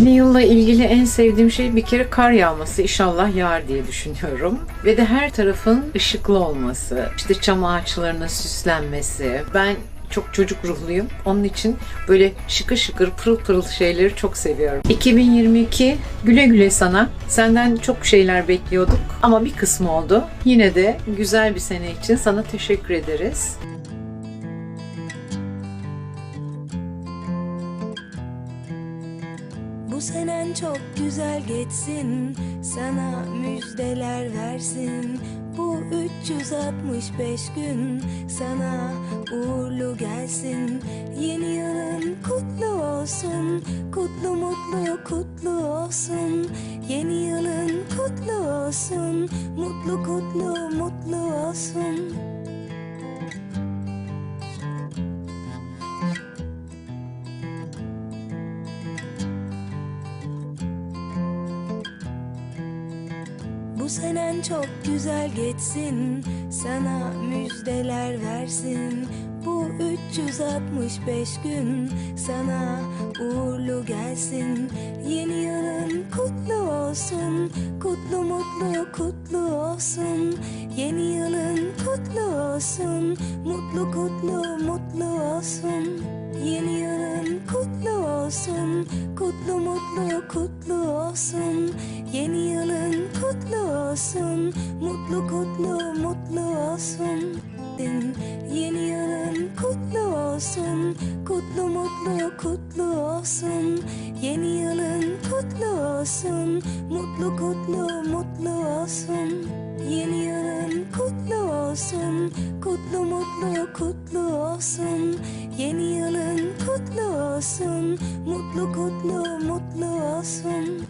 Yeni yılla ilgili en sevdiğim şey bir kere kar yağması. İnşallah yağar diye düşünüyorum. Ve de her tarafın ışıklı olması. işte çam ağaçlarının süslenmesi. Ben çok çocuk ruhluyum. Onun için böyle şıkır şıkır pırıl pırıl şeyleri çok seviyorum. 2022 güle güle sana. Senden çok şeyler bekliyorduk ama bir kısmı oldu. Yine de güzel bir sene için sana teşekkür ederiz. Bu senen çok güzel geçsin Sana müjdeler versin. Bu 365 gün Sana uğurlu gelsin. Yeni yılın kutlu olsun Kutlu mutlu kutlu olsun. Yeni yılın kutlu olsun Mutlu kutlu mutlu olsun Bu senen çok güzel geçsin Sana müjdeler versin. Bu 365 gün Sana uğurlu gelsin. Yeni yılın kutlu olsun Kutlu mutlu kutlu olsun. Yeni yılın kutlu olsun Mutlu kutlu mutlu olsun. Yeni yılın kutlu olsun Kutlu mutlu kutlu olsun. Yeni yılın kutlu olsun. Mutlu kutlu mutlu olsun. Yeni yılın kutlu olsun. Kutlu mutlu kutlu olsun. Yeni yılın kutlu olsun. Mutlu kutlu mutlu olsun. Yeni yılın kutlu olsun. Kutlu mutlu kutlu olsun. Yeni yılın kutlu olsun. Mutlu kutlu mutlu olsun